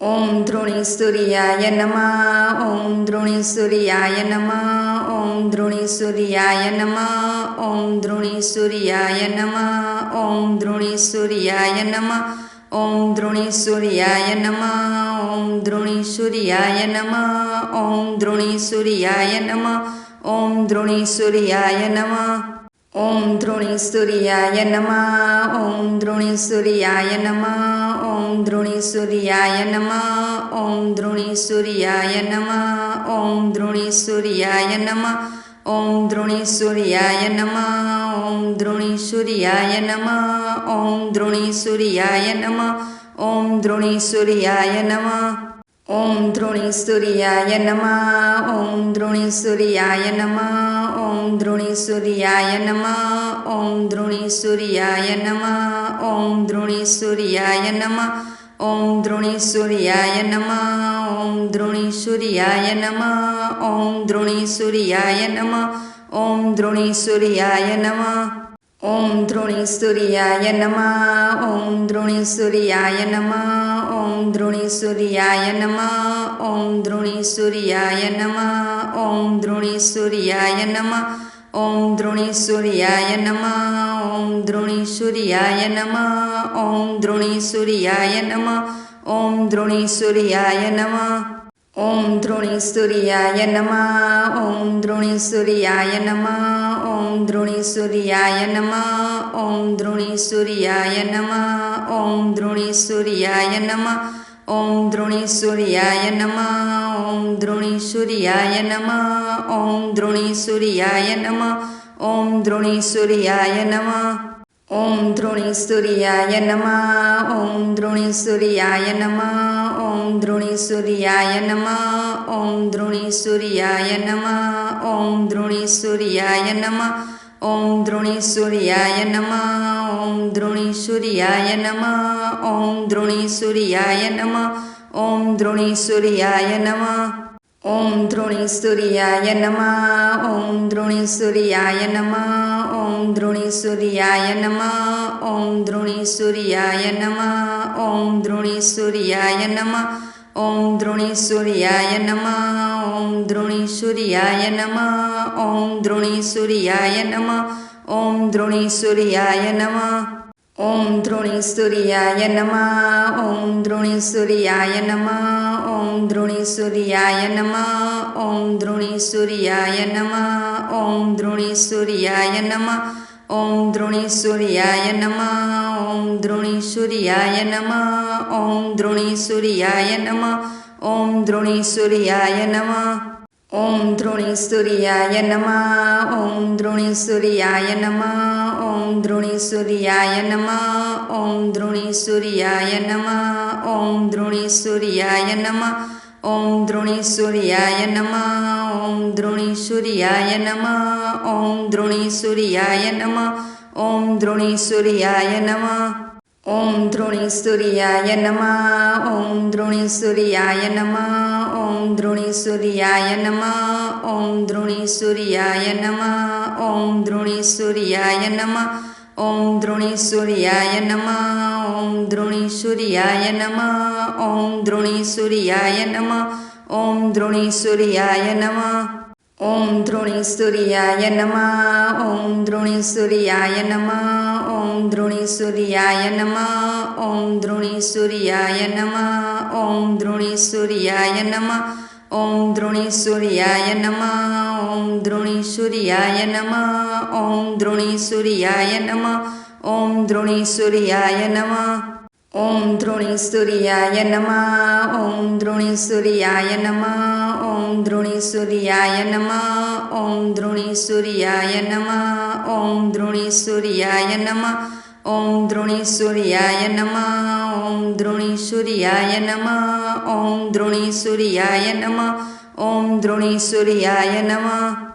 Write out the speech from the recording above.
ઓમ ધ્રુણી સૂર્યાય નમઃ ઓમ ધ્રુણી સૂર્યાય નમઃ ઓમ ધ્રુણી સૂર્યાય નમઃ ઓમ ધ્રુણી સૂર્યાય નમઃ ઓમ ધ્રુણી સૂર્યાય નમઃ ઓમ ધ્રુણી સૂર્યાય નમઃ ઓમ ધ્રુણી સૂર્યાય નમઃ ઓમ ધ્રુણી સૂર્યાય નમઃ ઓમ ધ્રુણી સૂર્યાય નમઃ ઓમ ધ્રોણી સૂર્યાય નમઃ, ઓમ ધ્રોણી સૂર્યાય નમઃ, ઓમ ધ્રોણી સૂર્યાય નમઃ, ઓમ ધ્રોણી સૂર્યાય નમઃ, ઓમ ધ્રોણી સૂર્યાય નમઃ, ઓમ ધ્રોણી સૂર્યાય નમઃ, ઓમ ધ્રોણી સૂર્યાય નમઃ, ઓમ ધ્રોણી સૂર્યાય નમઃ, ઓમ ધ્રોણી સૂર્યાય નમઃ. ઓમ ધ્રુણી સૂર્યાય નમ, ઓમ ધ્રુણી સૂર્યાય નમ, ઓમ ધ્રુણી સૂર્યાય નમ, ઓમ ધ્રુણી સૂર્યાય નમ, ઓમ ધ્રુણી સૂર્યાય નમ, ઓમ ધ્રુણી સૂર્યાય નમ, ઓમ ધ્રુણી સૂર્યાય નમ, ઓમ ધ્રુણી સૂર્યાય નમ, ઓમ ધ્રુણી સૂર્યાય નમ. ઓમ ધ્રુણી સૂર્યાય નમઃ, ઓમ ધ્રુણી સૂર્યાય નમઃ, ઓમ ધ્રુણી સૂર્યાય નમઃ, ઓમ ધ્રુણી સૂર્યાય નમઃ, ઓમ ધ્રુણી સૂર્યાય નમઃ, ઓમ ધ્રુણી સૂર્યાય નમઃ, ઓમ ધ્રુણી સૂર્યાય નમઃ, ઓમ ધ્રુણી સૂર્યાય નમઃ, ઓમ ધ્રુણી સૂર્યાય નમઃ. ઓમ ધ્રોણી સૂર્યાય નમ, ઓમ ધ્રોણી સૂર્યાય નમ, ઓમ ધ્રોણી સૂર્યાય નમ, ઓમ ધ્રોણી સૂર્યાય નમ, ઓમ ધ્રોણી સૂર્યાય નમ, ઓમ ધ્રોણી સૂર્યાય નમ, ઓમ ધ્રોણી સૂર્યાય નમ, ઓમ ધ્રોણી સૂર્યાય નમ, ઓમ ધ્રોણી સૂર્યાય નમ. ઓમ ધ્રુણી સૂર્યાય નમઃ, ઓમ ધ્રુણી સૂર્યાય નમઃ, ઓમ ધ્રુણી સૂર્યાય નમઃ, ઓમ ધ્રુણી સૂર્યાય નમઃ, ઓમ ધ્રુણી સૂર્યાય નમઃ, ઓમ ધ્રુણી સૂર્યાય નમઃ, ઓમ ધ્રુણી સૂર્યાય નમઃ, ઓમ ધ્રુણી સૂર્યાય નમઃ, ઓમ ધ્રુણી સૂર્યાય નમઃ ઓમ ધ્રોણી સૂર્યાય નમઃ ઓમ ધ્રોણી સૂર્યાય નમઃ ઓમ ધ્રોણી સૂર્યાય નમઃ ઓમ ધ્રોણી સૂર્યાય નમઃ ઓમ ધ્રોણી સૂર્યાય નમઃ ઓમ ધ્રોણી સૂર્યાય નમઃ ઓમ ધ્રોણી સૂર્યાય નમઃ ઓમ ધ્રોણી સૂર્યાય નમઃ ઓમ ધ્રોણી સૂર્યાય નમઃ ઓમ ધ્રોણી સૂર્યાય નમઃ ઓમ ધ્રોણી સૂર્યાય નમઃ દ્રોણીસૂર્યાય નમ. ઓમ દ્રોણીસૂર્યાય નમ. ઓમ દ્રોણીસૂર્યાય નમ. ઓમ દ્રોણીસૂર્યાય નમ. ઓમ દ્રોણીસૂર્યાય નમ. ઓમ દ્રોણીસૂર્યાય નમ. ઓમ દ્રોણીસૂર્યાય નમ. ઓમ ધ્રુણી સૂર્યાય નમઃ ઓમ ધ્રુણી સૂર્યાય નમઃ ઓમ ધ્રુણી સૂર્યાય નમઃ ઓમ ધ્રુણી સૂર્યાય નમઃ ઓમ ધ્રુણી સૂર્યાય નમઃ ઓમ ધ્રુણી સૂર્યાય નમઃ ઓમ ધ્રુણી સૂર્યાય નમઃ ઓમ ધ્રુણી સૂર્યાય નમઃ ઓમ ધ્રુણી સૂર્યાય નમઃ ઓમ ધ્રોણી સૂર્યાય નમઃ ઓમ ધ્રોણી સૂર્યાય નમઃ ઓમ ધ્રોણી સૂર્યાય નમઃ ઓમ ધ્રોણી સૂર્યાય નમઃ ઓમ ધ્રોણી સૂર્યાય નમઃ ઓમ ધ્રોણી સૂર્યાય નમઃ ઓમ ધ્રોણી સૂર્યાય નમઃ ઓમ ધ્રોણી સૂર્યાય નમઃ ઓમ ધ્રોણી સૂર્યાય નમઃ ઓમ ધ્રોણી સૂર્યાય નમઃ ઓમ ધ્રોણી સૂર્યાય નમઃ ઓમ દ્રોણી સૂર્યાય નમ. ઓમ દ્રોણી સૂર્યાય નમ. ઓમ દ્રોણી સૂર્યાય નમ. ઓમ દ્રોણી સૂર્યાય નમ. ઓમ દ્રોણી સૂર્યાય નમ. ઓમ દ્રોણી સૂર્યાય નમ. ઓમ દ્રોણી સૂર્યાય નમ. ઓમ દ્રોણી સૂર્યાય નમ. ઓમ દ્રોણી સૂર્યાય નમ. ઓમ ધ્રુણી સૂર્યાય નમ ઓમ ધ્રુણી સૂર્યાય નમ ઓમ ધ્રુણી સૂર્યાય નમ ઓમ ધ્રુણી સૂર્યાય નમ ઓમ ધ્રુણી સૂર્યાય નમ ઓમ ધ્રુણી સૂર્યાય નમ ઓમ ધ્રુણી સૂર્યાય નમ